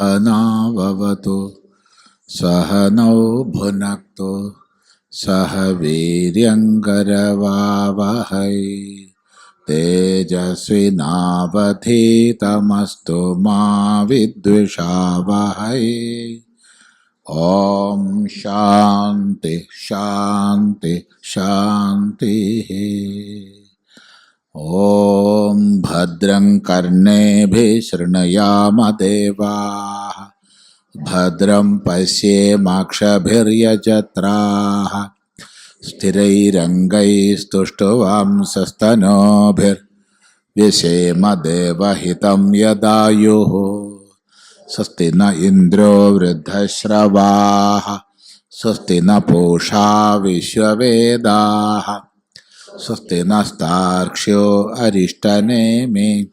अनाववतु। सहनौ भुनक्तु। सह वीर्यङ्करवावहै तेजस्विनावधीतमस्तु मा विद्विषावहै। ॐ शान्ति शान्ति शान्तिः। ॐ भद्रं कर्णेभिः शृणुयाम देवाः भद्रं पश्येमाक्षभिर्यजत्राः। स्थिरैरङ्गैस्तुष्टुवांसस्तनोभिर्विषेम देवहितं यदायुः। स्वस्ति न इन्द्रो वृद्धश्रवाः। स्वस्ति न पूषा विश्ववेदाः। स्वस्ति नस्तार्क्ष्यो अरिष्टनेमि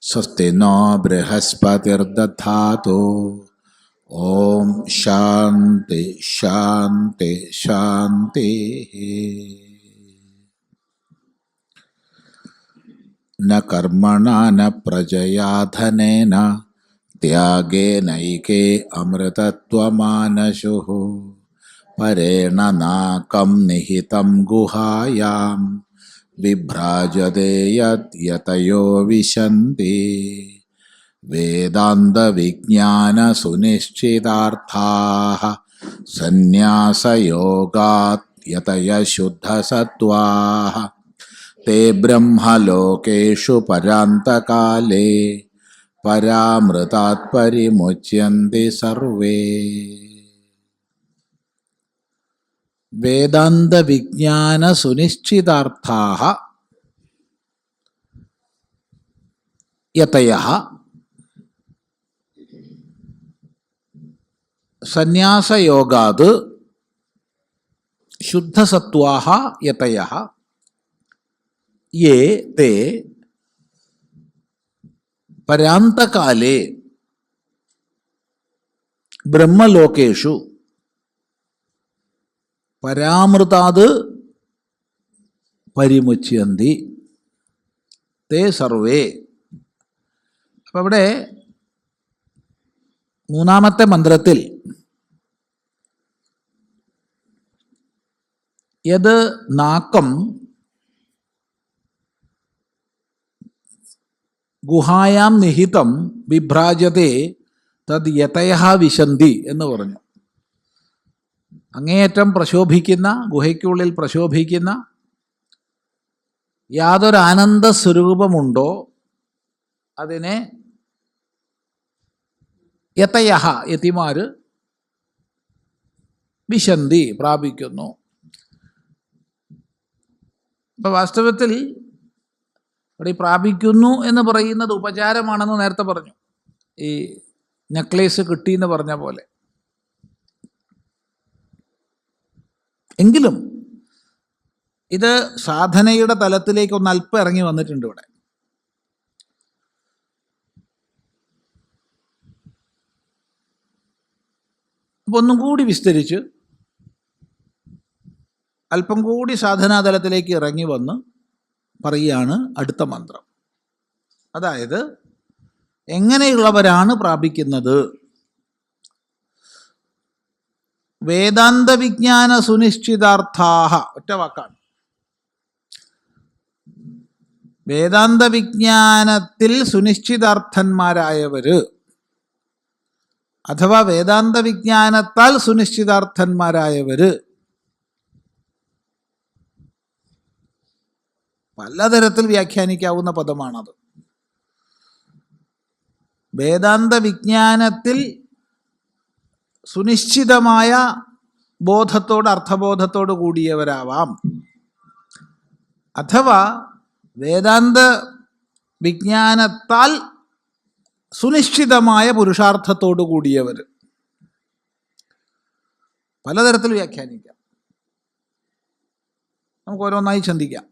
स्वस्ति नो बृहस्पतिर्दधातु। ॐ शान्ति शान्ति, शान्तिः। न कर्मणा, न प्रजया धनेन त्यागेनैके अमृतत्वमानशुः। परेण नाकं निहितं गुहायां विभ्राजते यत् यतयो विशन्ति। वेदान्तविज्ञानसुनिश्चितार्थाः सन्न्यासयोगात् यतयः शुद्धसत्त्वाः ते ब्रह्मलोकेषु परान्तकाले परामृतात् सर्वे। वेदांत विज्ञान वेदान्तविज्ञानसुनिश्चितार्थाः यतयः सन्न्यासयोगात् शुद्धसत्त्वाः यतयः ये ते पर्यान्तकाले ब्रह्मलोकेशु പരാമൃതാത് പരിമുച്യന്തി തേ സർവേ. അപ്പം ഇവിടെ മൂന്നാമത്തെ മന്ത്രത്തിൽ യത് നാക്കം ഗുഹായാം നിഹിതം വിഭ്രാജതേ തത് യഥയ വിശന്തി എന്ന് പറഞ്ഞു. അങ്ങേയറ്റം പ്രശോഭിക്കുന്ന ഗുഹയ്ക്കുള്ളിൽ പ്രശോഭിക്കുന്ന യാതൊരു ആനന്ദ സ്വരൂപമുണ്ടോ? അതിനെ യതയഹ യതിമാർ വിശന്തി പ്രാപിക്കുന്നു. ഇപ്പം വാസ്തവത്തിൽ ഇവിടെ ഈ പ്രാപിക്കുന്നു എന്ന് പറയുന്നത് ഉപചാരമാണെന്ന് നേരത്തെ പറഞ്ഞു. ഈ നെക്ലേസ് കിട്ടി എന്ന് പറഞ്ഞ പോലെ. എങ്കിലും ഇത് സാധനയുടെ തലത്തിലേക്ക് ഒന്ന് അല്പം ഇറങ്ങി വന്നിട്ടുണ്ട് ഇവിടെ. അപ്പൊ ഒന്നും കൂടി വിസ്തരിച്ച് അല്പം കൂടി സാധനാതലത്തിലേക്ക് ഇറങ്ങി വന്ന് പറയുകയാണ് അടുത്ത മന്ത്രം. അതായത് എങ്ങനെയുള്ളവരാണ് പ്രാപിക്കുന്നത്? വേദാന്ത വിജ്ഞാന സുനിശ്ചിതാർത്ഥാഹ ഒറ്റ വാക്കാണ്. വേദാന്ത വിജ്ഞാനത്തിൽ സുനിശ്ചിതാർത്ഥന്മാരായവര് അഥവാ വേദാന്ത വിജ്ഞാനത്താൽ സുനിശ്ചിതാർത്ഥന്മാരായവര് പലതരത്തിൽ വ്യാഖ്യാനിക്കാവുന്ന പദമാണത്. വേദാന്ത വിജ്ഞാനത്തിൽ സുനിശ്ചിതമായ ബോധത്തോട് അർത്ഥബോധത്തോട് കൂടിയവരാവാം. അഥവാ വേദാന്ത വിജ്ഞാനത്താൽ സുനിശ്ചിതമായ പുരുഷാർത്ഥത്തോടു കൂടിയവർ പലതരത്തിൽ വ്യാഖ്യാനിക്കാം. നമുക്ക് ഓരോന്നായി ചിന്തിക്കാം.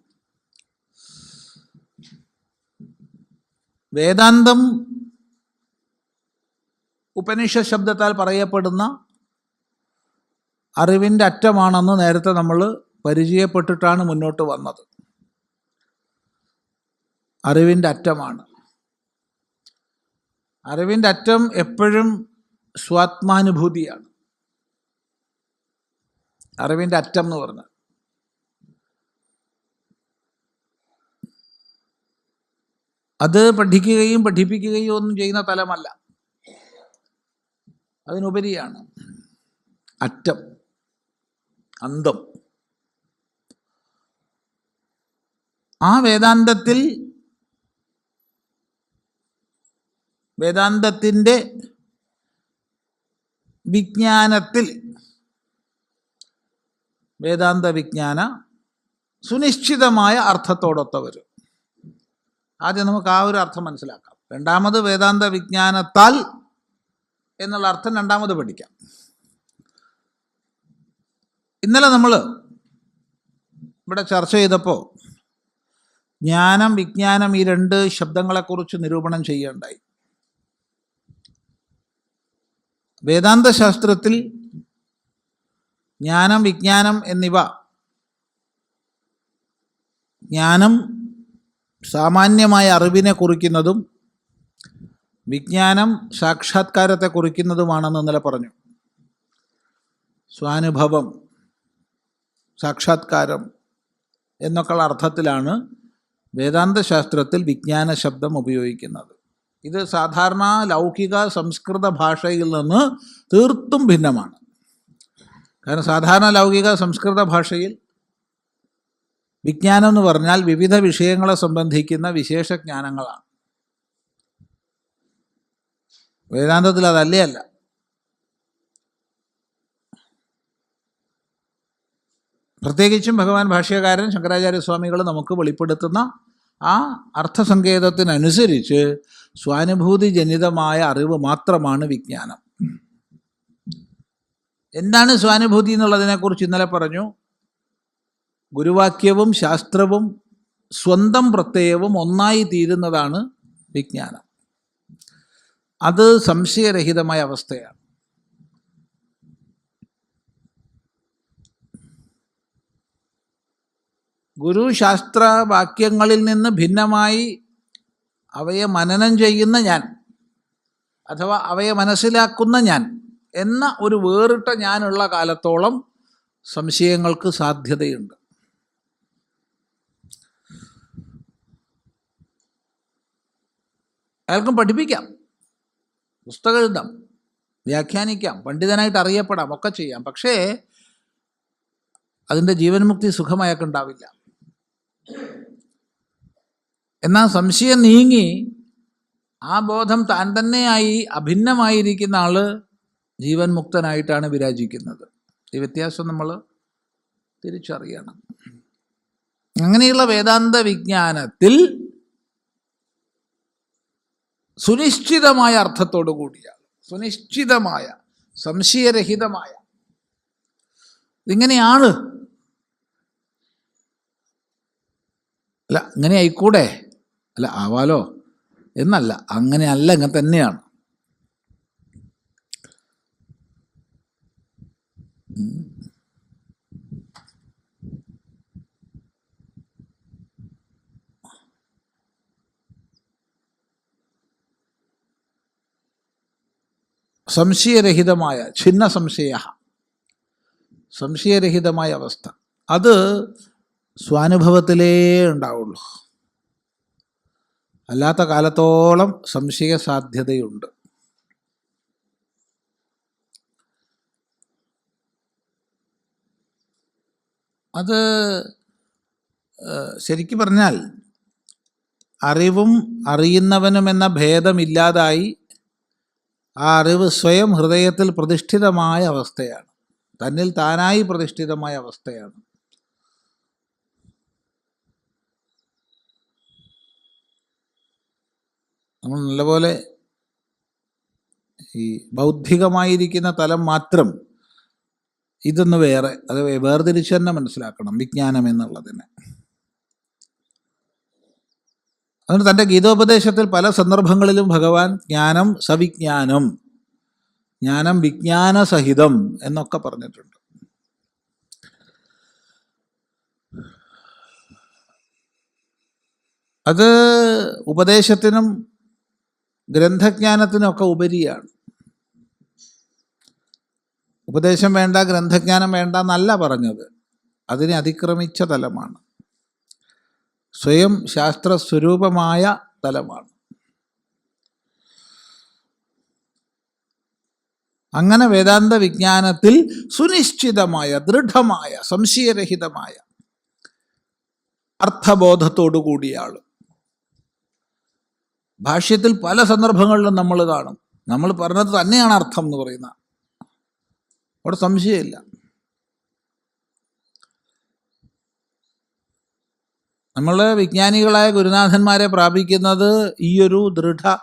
വേദാന്തം ഉപനിഷ ശബ്ദത്താൽ പറയപ്പെടുന്ന അറിവിന്റെ അറ്റമാണെന്ന് നേരത്തെ നമ്മൾ പരിചയപ്പെട്ടിട്ടാണ് മുന്നോട്ട് വന്നത്. അറിവിന്റെ അറ്റമാണ്. അറിവിന്റെ അറ്റം എപ്പോഴും സ്വാത്മാനുഭൂതിയാണ്. അറിവിന്റെ അറ്റം എന്ന് പറഞ്ഞാൽ. അത് പഠിക്കുകയും പഠിപ്പിക്കുകയും ഒന്നും ചെയ്യുന്ന തലമല്ല. അതിനുപരിയാണ് അറ്റം അന്തം. ആ വേദാന്തത്തിൽ വേദാന്തത്തിന്റെ വിജ്ഞാനത്തിൽ വേദാന്ത വിജ്ഞാന സുനിശ്ചിതമായ അർത്ഥത്തോടൊത്ത വരും. ആദ്യം നമുക്ക് ആ ഒരു അർത്ഥം മനസ്സിലാക്കാം. രണ്ടാമത് വേദാന്ത വിജ്ഞാനത്താൽ എന്നുള്ള അർത്ഥം രണ്ടാമത് പഠിക്കാം. ഇന്നലെ നമ്മൾ ഇവിടെ ചർച്ച ചെയ്തപ്പോൾ ജ്ഞാനം വിജ്ഞാനം ഈ രണ്ട് ശബ്ദങ്ങളെക്കുറിച്ച് നിരൂപണം ചെയ്യുകയുണ്ടായി. വേദാന്ത ശാസ്ത്രത്തിൽ ജ്ഞാനം വിജ്ഞാനം എന്നിവ ജ്ഞാനം സാമാന്യമായ അറിവിനെ കുറിക്കുന്നതും വിജ്ഞാനം സാക്ഷാത്കാരത്തെ കുറിക്കുന്നതുമാണെന്ന് ഇന്നലെ പറഞ്ഞു. സ്വാനുഭവം സാക്ഷാത്കാരം എന്നൊക്കെയുള്ള അർത്ഥത്തിലാണ് വേദാന്ത ശാസ്ത്രത്തിൽ വിജ്ഞാന ശബ്ദം ഉപയോഗിക്കുന്നത്. ഇത് സാധാരണ ലൗകിക സംസ്കൃത ഭാഷയിൽ നിന്ന് തീർത്തും ഭിന്നമാണ്. കാരണം സാധാരണ ലൗകിക സംസ്കൃത ഭാഷയിൽ വിജ്ഞാനം എന്ന് പറഞ്ഞാൽ വിവിധ വിഷയങ്ങളെ സംബന്ധിക്കുന്ന വിശേഷ വേദാന്തത്തിൽ അതല്ലേ അല്ല. പ്രത്യേകിച്ചും ഭഗവാൻ ഭാഷ്യകാരൻ ശങ്കരാചാര്യസ്വാമികൾ നമുക്ക് വെളിപ്പെടുത്തുന്ന ആ അർത്ഥസങ്കേതത്തിനനുസരിച്ച് സ്വാനുഭൂതി ജനിതമായ അറിവ് മാത്രമാണ് വിജ്ഞാനം. എന്താണ് സ്വാനുഭൂതി എന്നുള്ളതിനെക്കുറിച്ച് ഇന്നലെ പറഞ്ഞു. ഗുരുവാക്യവും ശാസ്ത്രവും സ്വന്തം പ്രത്യയവും ഒന്നായി തീരുന്നതാണ് വിജ്ഞാനം. അത് സംശയരഹിതമായ അവസ്ഥയാണ്. ഗുരു ശാസ്ത്ര വാക്യങ്ങളിൽ നിന്ന് ഭിന്നമായി അവയെ മനനം ചെയ്യുന്ന ഞാൻ അഥവാ അവയെ മനസ്സിലാക്കുന്ന ഞാൻ എന്ന ഒരു വേറിട്ട ഞാനുള്ള കാലത്തോളം സംശയങ്ങൾക്ക് സാധ്യതയുണ്ട്. അയാൾക്കും പഠിപ്പിക്കാം. പുസ്തകം എഴുതാം വ്യാഖ്യാനിക്കാം പണ്ഡിതനായിട്ട് അറിയപ്പെടാം ഒക്കെ ചെയ്യാം. പക്ഷേ അതിന്റെ ജീവൻ മുക്തി സുഖം അയാൾക്കുണ്ടാവില്ല. എന്നാൽ സംശയം നീങ്ങി ആ ബോധം താൻ തന്നെയായി അഭിന്നമായിരിക്കുന്ന ആൾ ജീവൻ മുക്തനായിട്ടാണ് വിരാജിക്കുന്നത്. ഈ വ്യത്യാസം നമ്മൾ തിരിച്ചറിയണം. അങ്ങനെയുള്ള വേദാന്ത വിജ്ഞാനത്തിൽ സുനിശ്ചിതമായ അർത്ഥത്തോടു കൂടിയാണ്. സുനിശ്ചിതമായ സംശയരഹിതമായ. ഇതിങ്ങനെയാണ് അല്ല അങ്ങനെ ആയിക്കൂടെ? അല്ല ആവാലോ? എന്നല്ല അങ്ങനെ അല്ല ഇങ്ങനെ തന്നെയാണ്. ഉം. സംശയരഹിതമായ ഛിന്ന സംശയ സംശയരഹിതമായ അവസ്ഥ. അത് സ്വാനുഭവത്തിലേ ഉണ്ടാവുള്ളൂ. അല്ലാത്ത കാലത്തോളം സംശയ സാധ്യതയുണ്ട് അത് ശരിക്കു പറഞ്ഞാൽ അറിവും അറിയുന്നവനും എന്ന ഭേദമില്ലാതായി ആ അറിവ് സ്വയം ഹൃദയത്തിൽ പ്രതിഷ്ഠിതമായ അവസ്ഥയാണ്. തന്നിൽ താനായി പ്രതിഷ്ഠിതമായ അവസ്ഥയാണ്. നമ്മൾ നല്ലപോലെ ഈ ബൗദ്ധികമായിരിക്കുന്ന തലം മാത്രം ഇതൊന്ന് വേറെ അത് വേർതിരിച്ച് തന്നെ മനസ്സിലാക്കണം വിജ്ഞാനം എന്നുള്ളതിനെ. അതുകൊണ്ട് തന്റെ ഗീതോപദേശത്തിൽ പല സന്ദർഭങ്ങളിലും ഭഗവാൻ ജ്ഞാനം സവിജ്ഞാനം ജ്ഞാനം വിജ്ഞാന സഹിതം എന്നൊക്കെ പറഞ്ഞിട്ടുണ്ട്. അത് ഉപദേശത്തിനും ഗ്രന്ഥജ്ഞാനത്തിനൊക്കെ ഉപരിയാണ്. ഉപദേശം വേണ്ട ഗ്രന്ഥജ്ഞാനം വേണ്ട എന്നല്ല പറഞ്ഞത്. അതിനെ അതിക്രമിച്ച തലമാണ്. സ്വയം ശാസ്ത്രസ്വരൂപമായ തലമാണ്. അങ്ങനെ വേദാന്ത വിജ്ഞാനത്തിൽ സുനിശ്ചിതമായ ദൃഢമായ സംശയരഹിതമായ അർത്ഥബോധത്തോടു കൂടിയാണ് ഭാഷ്യത്തിൽ പല സന്ദർഭങ്ങളിലും നമ്മൾ കാണും. നമ്മൾ പറഞ്ഞത് തന്നെയാണ് അർത്ഥം എന്ന് പറയുന്ന അവിടെ സംശയമില്ല. നമ്മൾ വിജ്ഞാനികളായ ഗുരുനാഥന്മാരെ പ്രാപിക്കുന്നത് ഈയൊരു ദൃഢ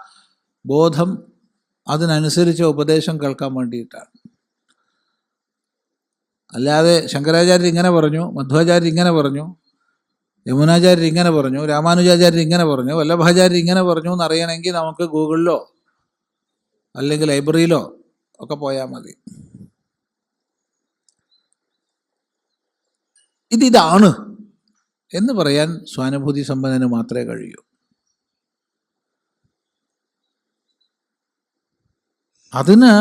ബോധം അതിനനുസരിച്ച ഉപദേശം കേൾക്കാൻ വേണ്ടിയിട്ടാണ്. അല്ലാതെ ശങ്കരാചാര്യർ ഇങ്ങനെ പറഞ്ഞു മധ്വാചാര്യർ ഇങ്ങനെ പറഞ്ഞു യമുനാചാര്യർ ഇങ്ങനെ പറഞ്ഞു രാമാനുജാചാര്യർ ഇങ്ങനെ പറഞ്ഞു വല്ലഭാചാര്യർ ഇങ്ങനെ പറഞ്ഞു എന്നറിയണമെങ്കിൽ നമുക്ക് ഗൂഗിളിലോ അല്ലെങ്കിൽ ലൈബ്രറിയിലോ ഒക്കെ പോയാൽ മതി. ഇതിതാണ് എന്ന് പറയാൻ സ്വാനുഭൂതി സമ്പന്നന് മാത്രമേ കഴിയൂ. അതിന്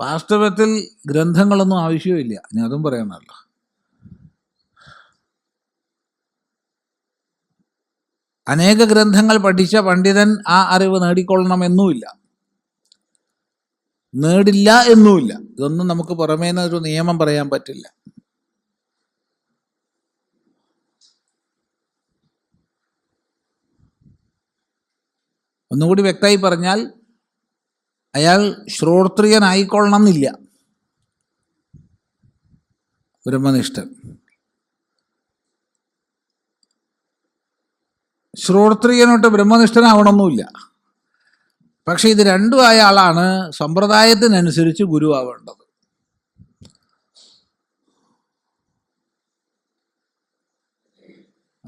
വാസ്തവത്തിൽ ഗ്രന്ഥങ്ങളൊന്നും ആവശ്യമില്ല. ഞാൻ അതും പറയാനല്ല അനേക ഗ്രന്ഥങ്ങൾ പഠിച്ച പണ്ഡിതൻ ആ അറിവ് നേടിക്കൊള്ളണമെന്നുമില്ല. നേടില്ല എന്നുമില്ല. ഇതൊന്നും നമുക്ക് പുറമേന്ന് ഒരു നിയമം പറയാൻ പറ്റില്ല. ഒന്നുകൂടി വ്യക്തമായി പറഞ്ഞാൽ അയാൾ ശ്രോത്രിയനായിക്കൊള്ളണം എന്നില്ല ബ്രഹ്മനിഷ്ഠൻ. ശ്രോത്രിയനോട്ട് ബ്രഹ്മനിഷ്ഠനാവണമെന്നില്ല. പക്ഷെ ഇത് രണ്ടും ആയ ആളാണ് സമ്പ്രദായത്തിനനുസരിച്ച് ഗുരുവാവേണ്ടത്.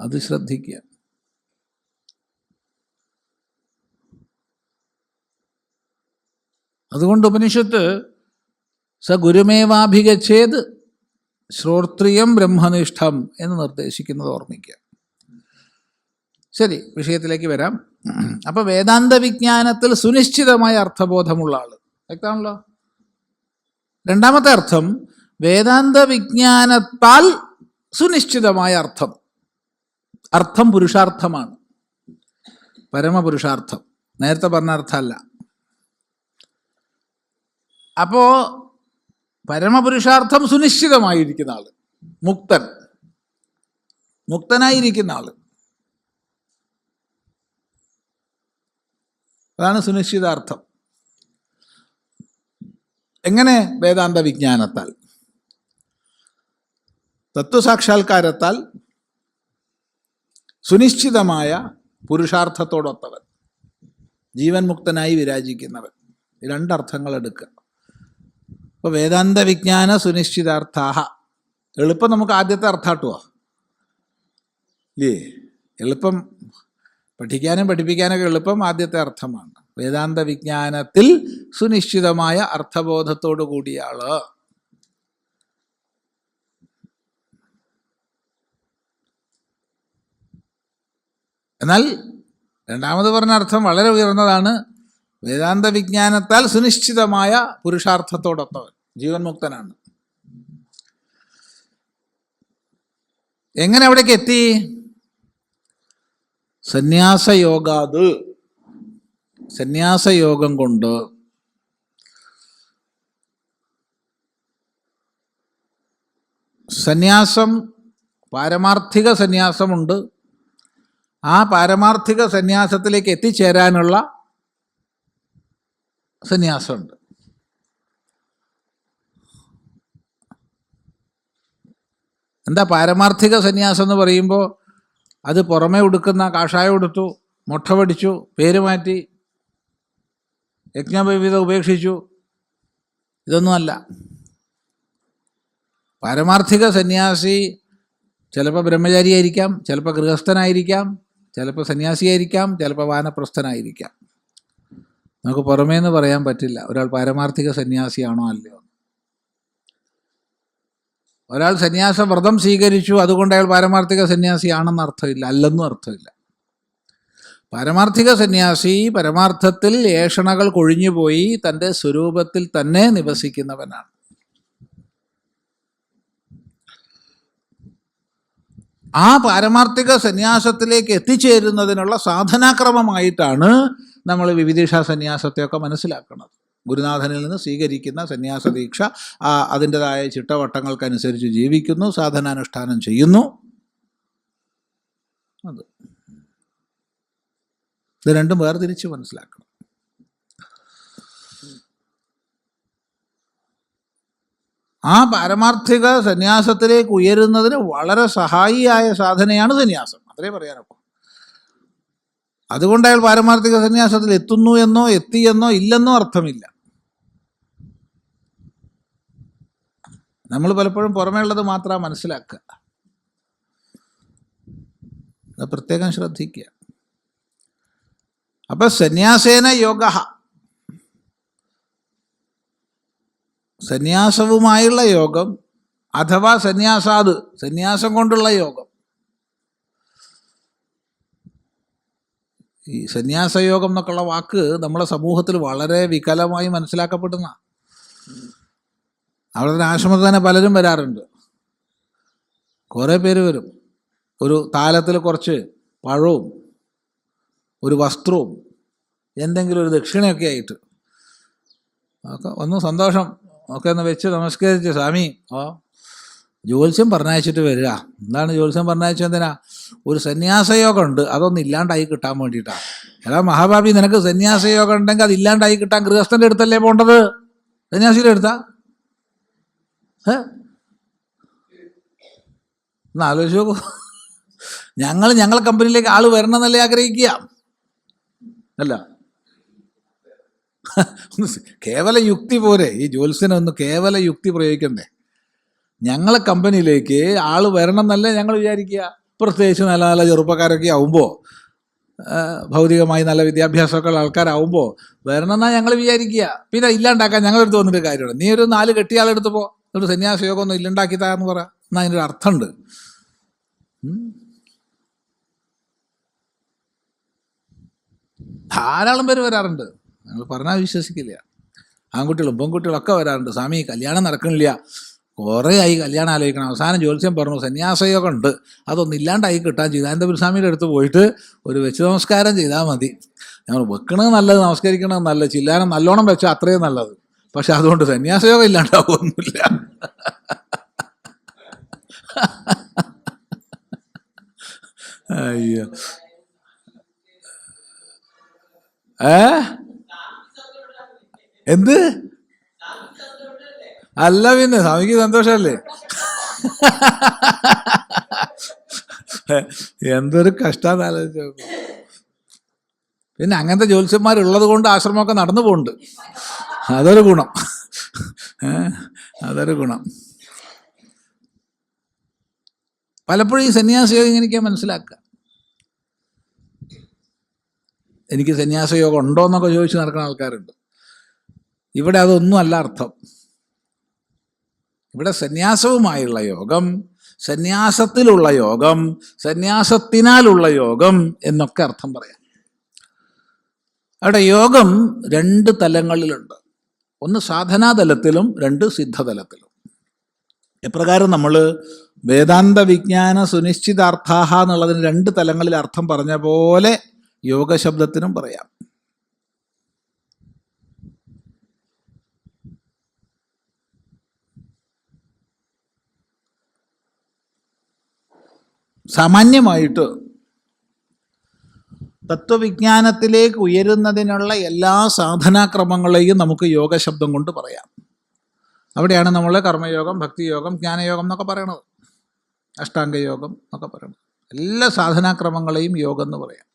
അത് ശ്രദ്ധിക്കുക. അതുകൊണ്ട് ഉപനിഷത്ത് സ ഗുരുമേവാഭിഗച്ഛേത് ശ്രോത്രിയം ബ്രഹ്മനിഷ്ഠം എന്ന് നിർദ്ദേശിക്കുന്നത് ഓർമ്മിക്കുക. ശരി വിഷയത്തിലേക്ക് വരാം. അപ്പോൾ വേദാന്ത വിജ്ഞാനത്തിൽ സുനിശ്ചിതമായ അർത്ഥബോധമുള്ള ആൾ വ്യക്തമാണല്ലോ? രണ്ടാമത്തെ അർത്ഥം വേദാന്ത വിജ്ഞാനത്താൽ സുനിശ്ചിതമായ അർത്ഥം. അർത്ഥം പുരുഷാർത്ഥമാണ്. പരമപുരുഷാർത്ഥം. നേരത്തെ പറഞ്ഞ അർത്ഥമല്ല. അപ്പോ പരമപുരുഷാർത്ഥം സുനിശ്ചിതമായിരിക്കുന്ന ആൾ മുക്തൻ. മുക്തനായിരിക്കുന്ന ആൾ അതാണ് സുനിശ്ചിതാർത്ഥം. എങ്ങനെ വേദാന്ത വിജ്ഞാനത്താൽ തത്വസാക്ഷാത്കാരത്താൽ സുനിശ്ചിതമായ പുരുഷാർത്ഥത്തോടൊത്തവൻ ജീവൻ മുക്തനായി വിരാജിക്കുന്നവൻ. രണ്ടർത്ഥങ്ങൾ എടുക്കുക. അപ്പോൾ വേദാന്ത വിജ്ഞാന സുനിശ്ചിതാർത്ഥാഹ. എളുപ്പം നമുക്ക് ആദ്യത്തെ അർത്ഥാട്ടുവാ. ഇല്ലേ? എളുപ്പം പഠിക്കാനും പഠിപ്പിക്കാനൊക്കെ എളുപ്പം ആദ്യത്തെ അർത്ഥമാണ്. വേദാന്ത വിജ്ഞാനത്തിൽ സുനിശ്ചിതമായ അർത്ഥബോധത്തോടു കൂടിയ ആൾ എന്നാൽ രണ്ടാമത് പറഞ്ഞ അർത്ഥം വളരെ ഉയർന്നതാണ്. വേദാന്ത വിജ്ഞാനത്താൽ സുനിശ്ചിതമായ പുരുഷാർത്ഥത്തോടൊത്തവൻ ജീവൻ മുക്തനാണ് എങ്ങനെ അവിടേക്ക് എത്തി? സന്യാസയോഗാത്. സന്യാസയോഗം കൊണ്ട് സന്യാസം പാരമാർത്ഥിക സന്യാസമുണ്ട്. ആ പാരമാർത്ഥിക സന്യാസത്തിലേക്ക് എത്തിച്ചേരാനുള്ള സന്യാസമുണ്ട്. എന്താ പാരമാർത്ഥിക സന്യാസം എന്ന് പറയുമ്പോൾ അത് പുറമേ ഉടുക്കുന്ന കാഷായം ഉടുത്തു മുട്ട പഠിച്ചു പേര് മാറ്റി യജ്ഞവിധ ഉപേക്ഷിച്ചു. ഇതൊന്നുമല്ല. പാരമാർത്ഥിക സന്യാസി ചിലപ്പോൾ ബ്രഹ്മചാരിയായിരിക്കാം ചിലപ്പോൾ ഗൃഹസ്ഥനായിരിക്കാം ചിലപ്പോൾ സന്യാസിയായിരിക്കാം ചിലപ്പോൾ വാനപ്രസ്ഥനായിരിക്കാം. നമുക്ക് പുറമേ നിന്ന് പറയാൻ പറ്റില്ല. ഒരാൾ പാരമാർത്ഥിക സന്യാസിയാണോ അല്ലയോ? ഒരാൾ സന്യാസ വ്രതം സ്വീകരിച്ചു അതുകൊണ്ട് അയാൾ പാരമാർത്ഥിക സന്യാസിയാണെന്ന് അർത്ഥമില്ല. അല്ലെന്നും അർത്ഥമില്ല. പാരമാർത്ഥിക സന്യാസി പരമാർത്ഥത്തിൽ ഏഷണകൾ കൊഴിഞ്ഞുപോയി തന്റെ സ്വരൂപത്തിൽ തന്നെ നിവസിക്കുന്നവനാണ്. ആ പാരമാർത്ഥിക സന്യാസത്തിലേക്ക് എത്തിച്ചേരുന്നതിനുള്ള സാധനാക്രമമായിട്ടാണ് നമ്മൾ വിവിധീഷ സന്യാസത്തെയൊക്കെ മനസ്സിലാക്കുന്നത് ഗുരുനാഥനിൽ നിന്ന് സ്വീകരിക്കുന്ന സന്യാസ ദീക്ഷ ആ അതിന്റെതായ ചിട്ടവട്ടങ്ങൾക്കനുസരിച്ച് ജീവിക്കുന്നു സാധനാനുഷ്ഠാനം ചെയ്യുന്നു. അത്. ഇത് രണ്ടും വേർതിരിച്ച് മനസ്സിലാക്കണം. ആ പാരമാർത്ഥിക സന്യാസത്തിലേക്ക് ഉയരുന്നതിന് വളരെ സഹായിയായ സാധനയാണ് സന്യാസം. അത്രേ പറയാനൊക്കെ അതുകൊണ്ട് അയാൾ പാരമാർത്ഥിക സന്യാസത്തിൽ എത്തുന്നു എന്നോ എത്തിയെന്നോ ഇല്ലെന്നോ അർത്ഥമില്ല. നമ്മൾ പലപ്പോഴും പുറമേയുള്ളത് മാത്രം മനസ്സിലാക്കുക. അത് പ്രത്യേകം ശ്രദ്ധിക്കുക. അപ്പൊ സന്യാസേന യോഗ. സന്യാസവുമായുള്ള യോഗം അഥവാ സന്യാസാത് സന്യാസം കൊണ്ടുള്ള യോഗം. ഈ സന്യാസയോഗം എന്നൊക്കെയുള്ള വാക്ക് നമ്മുടെ സമൂഹത്തിൽ വളരെ വികലമായി മനസ്സിലാക്കപ്പെടുന്ന. അവിടെ ആശ്രമത്തിൽ തന്നെ പലരും വരാറുണ്ട്. കുറേ പേര് വരും. ഒരു താലത്തിൽ കുറച്ച് പഴവും ഒരു വസ്ത്രവും എന്തെങ്കിലും ഒരു ദക്ഷിണയൊക്കെ ആയിട്ട്. ഒക്കെ ഒന്ന് സന്തോഷം ഒക്കെ ഒന്ന് വെച്ച് നമസ്കരിച്ച് സ്വാമി ഓ ജ്യോത്സ്യം പറഞ്ഞയച്ചിട്ട് വരിക. എന്താണ് ജ്യോത്സ്യം പറഞ്ഞയച്ചു എന്തിനാ? ഒരു സന്യാസയോഗം ഉണ്ട്. അതൊന്നും ഇല്ലാണ്ടായി കിട്ടാൻ വേണ്ടിയിട്ടാണ് എടാ മഹാഭാവി നിനക്ക് സന്യാസയോഗം ഉണ്ടെങ്കിൽ അത് ഇല്ലാണ്ടായി കിട്ടാൻ ഗൃഹസ്ഥന്റെ അടുത്തല്ലേ പോണ്ടത്? സന്യാസിയുടെ അടുത്താ? ഒന്ന് ആലോചിച്ച് നോക്കൂ. ഞങ്ങൾ ഞങ്ങളെ കമ്പനിയിലേക്ക് ആൾ വരണം എന്നല്ലേ ആഗ്രഹിക്കുക. അല്ല. കേവല യുക്തി പോരെ. ഈ ജ്യോത്സ്യനൊന്ന് കേവല യുക്തി പ്രയോഗിക്കണ്ടേ? ഞങ്ങളെ കമ്പനിയിലേക്ക് ആൾ വരണം എന്നല്ലേ ഞങ്ങൾ വിചാരിക്കുക. പ്രത്യേകിച്ച് നല്ല നല്ല ചെറുപ്പക്കാരൊക്കെ ആവുമ്പോൾ ഭൗതികമായി നല്ല വിദ്യാഭ്യാസമൊക്കെ ഉള്ള ആൾക്കാരാവുമ്പോൾ വരണം എന്നാ ഞങ്ങൾ വിചാരിക്കുക. പിന്നെ ഇല്ലാണ്ടാക്കാൻ ഞങ്ങളെടുത്ത് വന്നിട്ട് കാര്യമാണ് നീ ഒരു നാല് കെട്ടിയാളെടുത്ത് പോ. ഒരു സന്യാസയോഗം ഒന്നും ഇല്ലുണ്ടാക്കി താന്ന് പറ. എന്നാ അതിനൊരു അർത്ഥമുണ്ട്. ധാരാളം പേര് വരാറുണ്ട്. ഞങ്ങൾ പറഞ്ഞാൽ വിശ്വസിക്കില്ല. ആൺകുട്ടികളും പെൺകുട്ടികളും ഒക്കെ വരാറുണ്ട്. സ്വാമി കല്യാണം നടക്കണില്ല. കുറേ ആയി കല്യാണം ആലോചിക്കണം. അവസാനം ജ്യോത്സ്യം പറഞ്ഞു സന്യാസയോഗം ഉണ്ട്. അതൊന്നും ഇല്ലാണ്ടായി കിട്ടാൻ ചിദാനന്ദപുരി സ്വാമിയുടെ അടുത്ത് പോയിട്ട് ഒരു വെച്ച് നമസ്കാരം ചെയ്താൽ മതി. ഞങ്ങൾ വെക്കണത് നല്ലത് നമസ്കരിക്കണത് നല്ലത് ചില്ലാനം നല്ലോണം വെച്ചാൽ അത്രയും നല്ലത്. പക്ഷെ അതുകൊണ്ട് സന്യാസയോഗം ഇല്ലാണ്ടാവുമൊന്നുമില്ല. അയ്യോ. ഏ? എന്ത്? അല്ല പിന്നെ സ്വാമിക്ക് സന്തോഷമല്ലേ എന്തൊരു കഷ്ടാന്ന് ആലോചിച്ച്. പിന്നെ അങ്ങനത്തെ ജ്യോത്സ്യന്മാരുള്ളത് കൊണ്ട് ആശ്രമമൊക്കെ നടന്നു പോകുന്നുണ്ട് അതൊരു ഗുണം. അതൊരു ഗുണം. പലപ്പോഴും ഈ സന്യാസയോഗം എനിക്ക് മനസ്സിലാക്കുക. എനിക്ക് സന്യാസയോഗം ഉണ്ടോ എന്നൊക്കെ ചോദിച്ച് നടക്കുന്ന ആൾക്കാരുണ്ട്. ഇവിടെ അതൊന്നും അല്ല അർത്ഥം. ഇവിടെ സന്യാസവുമായുള്ള യോഗം സന്യാസത്തിലുള്ള യോഗം സന്യാസത്തിനാലുള്ള യോഗം എന്നൊക്കെ അർത്ഥം പറയാം. അവിടെ യോഗം രണ്ട് തലങ്ങളിലുണ്ട്. ഒന്ന് സാധനാതലത്തിലും രണ്ട് സിദ്ധതലത്തിലും. എപ്രകാരം നമ്മൾ വേദാന്ത വിജ്ഞാന സുനിശ്ചിതാർത്ഥാഹ എന്നുള്ളതിന് രണ്ട് തലങ്ങളിൽ അർത്ഥം പറഞ്ഞ പോലെ യോഗശബ്ദത്തിനും പറയാം. സാമാന്യമായിട്ട് തത്വവിജ്ഞാനത്തിലേക്ക് ഉയരുന്നതിനുള്ള എല്ലാ സാധനാക്രമങ്ങളെയും നമുക്ക് യോഗ ശബ്ദം കൊണ്ട് പറയാം. അവിടെയാണ് നമ്മൾ കർമ്മയോഗം ഭക്തിയോഗം ജ്ഞാനയോഗം എന്നൊക്കെ പറയണത്. അഷ്ടാംഗയോഗം എന്നൊക്കെ പറയണത്. എല്ലാ സാധനാക്രമങ്ങളെയും യോഗം എന്ന് പറയാം.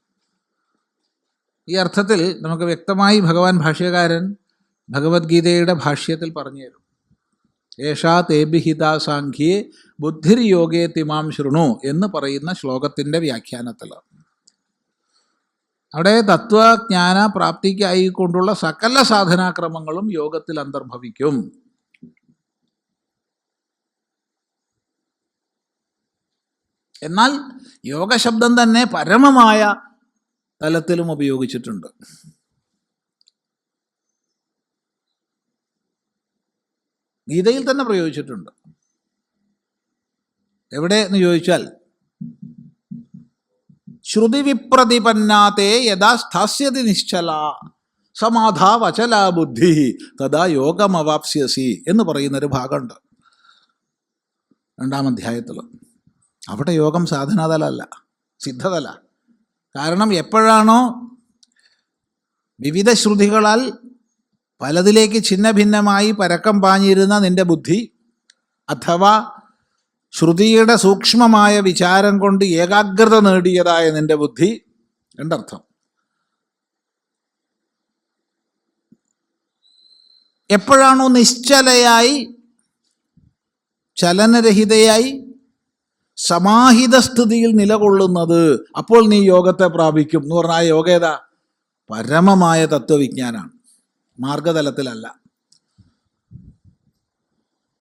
ഈ അർത്ഥത്തിൽ നമുക്ക് വ്യക്തമായി ഭഗവാൻ ഭാഷ്യകാരൻ ഭഗവത്ഗീതയുടെ ഭാഷ്യത്തിൽ പറഞ്ഞു തരും ഏഷാ തേബിഹിത സാഖ്യേ ബുദ്ധിർ യോഗേ തിമാം ശൃണു എന്ന് പറയുന്ന ശ്ലോകത്തിന്റെ വ്യാഖ്യാനത്തിൽ. അവിടെ തത്വജ്ഞാന പ്രാപ്തിക്കായിക്കൊണ്ടുള്ള സകല സാധനാക്രമങ്ങളും യോഗത്തിൽ അന്തർഭവിക്കും. എന്നാൽ യോഗശബ്ദം തന്നെ പരമമായ തലത്തിലും ഉപയോഗിച്ചിട്ടുണ്ട്. ഗീതയിൽ തന്നെ പ്രയോഗിച്ചിട്ടുണ്ട്. എവിടെ എന്ന് ചോദിച്ചാൽ ശ്രുതി വിപ്രതിപന്നാത്തെ യഥാ സ്ഥാസ്യതി നിശ്ചല സമാധാ വചല ബുദ്ധി തഥാ യോഗമവാപ്സ്യസി എന്ന് പറയുന്നൊരു ഭാഗമുണ്ട്. രണ്ടാം അധ്യായത്തിൽ അവിടെ യോഗം സാധനാതലല്ല സിദ്ധതല. കാരണം എപ്പോഴാണോ വിവിധ ശ്രുതികളാൽ പലതിലേക്ക് ഛിന്നഭിന്നമായി പരക്കം പാഞ്ഞിരുന്ന നിന്റെ ബുദ്ധി അഥവാ ശ്രുതിയുടെ സൂക്ഷ്മമായ വിചാരം കൊണ്ട് ഏകാഗ്രത നേടിയതായ നിന്റെ ബുദ്ധി രണ്ടർത്ഥം. എപ്പോഴാണോ നിശ്ചലയായി ചലനരഹിതയായി സമാഹിത സ്ഥിതിയിൽ നിലകൊള്ളുന്നത് അപ്പോൾ നീ യോഗത്തെ പ്രാപിക്കും എന്ന് പറഞ്ഞാൽ ആ യോഗ ഏതാ? പരമമായ തത്വവിജ്ഞാനാണ്. മാർഗതലത്തിലല്ല